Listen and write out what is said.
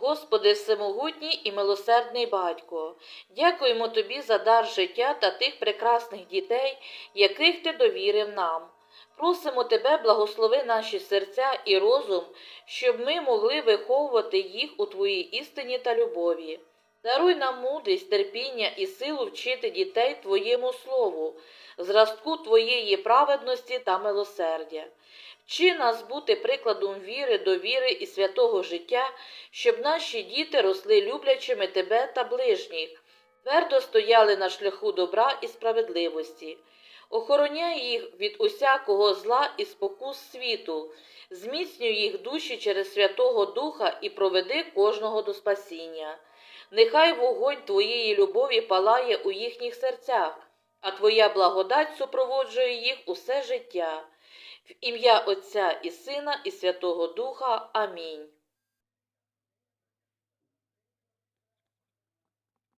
Господи всемогутній і милосердний батько, дякуємо Тобі за дар життя та тих прекрасних дітей, яких Ти довірив нам. Просимо Тебе, благослови наші серця і розум, щоб ми могли виховувати їх у Твоїй істині та любові. Даруй нам мудрість, терпіння і силу вчити дітей Твоєму слову, зразку Твоєї праведності та милосердя. Вчи нас бути прикладом віри, довіри і святого життя, щоб наші діти росли люблячими Тебе та ближніх, твердо стояли на шляху добра і справедливості. Охороняй їх від усякого зла і спокус світу, зміцнюй їх душі через Святого Духа і проведи кожного до спасіння. Нехай вогонь Твоєї любові палає у їхніх серцях, а Твоя благодать супроводжує їх усе життя. В ім'я Отця і Сина, і Святого Духа. Амінь.